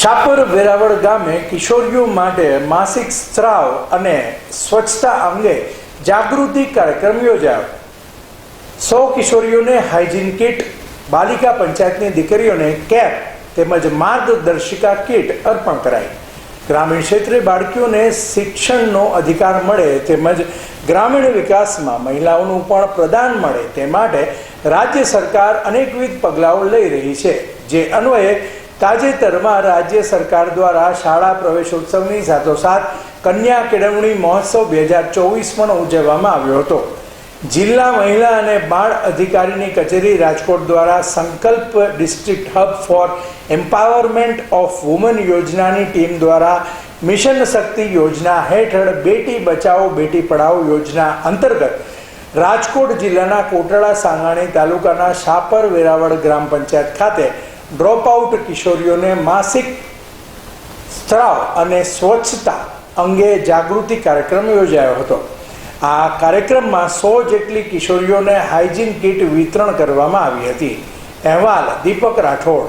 શાપર વેરાવળ ગામે કિશોરીઓ માટે માસિક સ્ત્રાવ અને સ્વચ્છતા અંગે જાગૃતિ કાર્યક્રમ યોજાયો. સો કિશોરીઓને હાઇજીન કિટ, બાલિકા પંચાયતની દીકરીઓને કેપ તેમજ માર્ગદર્શિકા કિટ અર્પણ કરાઈ. ગ્રામીણ ક્ષેત્રે બાળકીઓને શિક્ષણનો અધિકાર મળે તેમજ ગ્રામીણ વિકાસમાં મહિલાઓનું પણ પ્રદાન મળે તે માટે રાજ્ય સરકાર અનેકવિધ પગલાઓ લઈ રહી છે, જે અન્વયે તાજેતરમાં રાજ્ય સરકાર દ્વારા શાળા પ્રવેશોત્સવની સાથોસાથ કન્યા કેળવણી મહોત્સવ બે હજાર ચોવીસ પણ ઉજવવામાં આવ્યો હતો. જિલ્લા મહિલા અને બાળ અધિકારીની કચેરી રાજકોટ દ્વારા Sankalp district hub for empowerment of women યોજનાની ટીમ દ્વારા મિશન શક્તિ યોજના હેઠળ બેટી બચાવો, બેટી પઢાઓ યોજના અંતર્ગત રાજકોટ જિલ્લાના કોટડા, સાંગાણી તાલુકાના શાપર વેરાવળ ગ્રામ પંચાયત ખાતે ડ્રોપ આઉટ કિશોરીઓને માસિક સ્ત્રાવ અને સ્વચ્છતા અંગે જાગૃતિ કાર્યક્રમ યોજાયો હતો. આ કાર્યક્રમમાં સો જેટલી કિશોરીઓને હાઇજીન કીટ વિતરણ કરવામાં આવી હતી. અહેવાલ દીપક રાઠોડ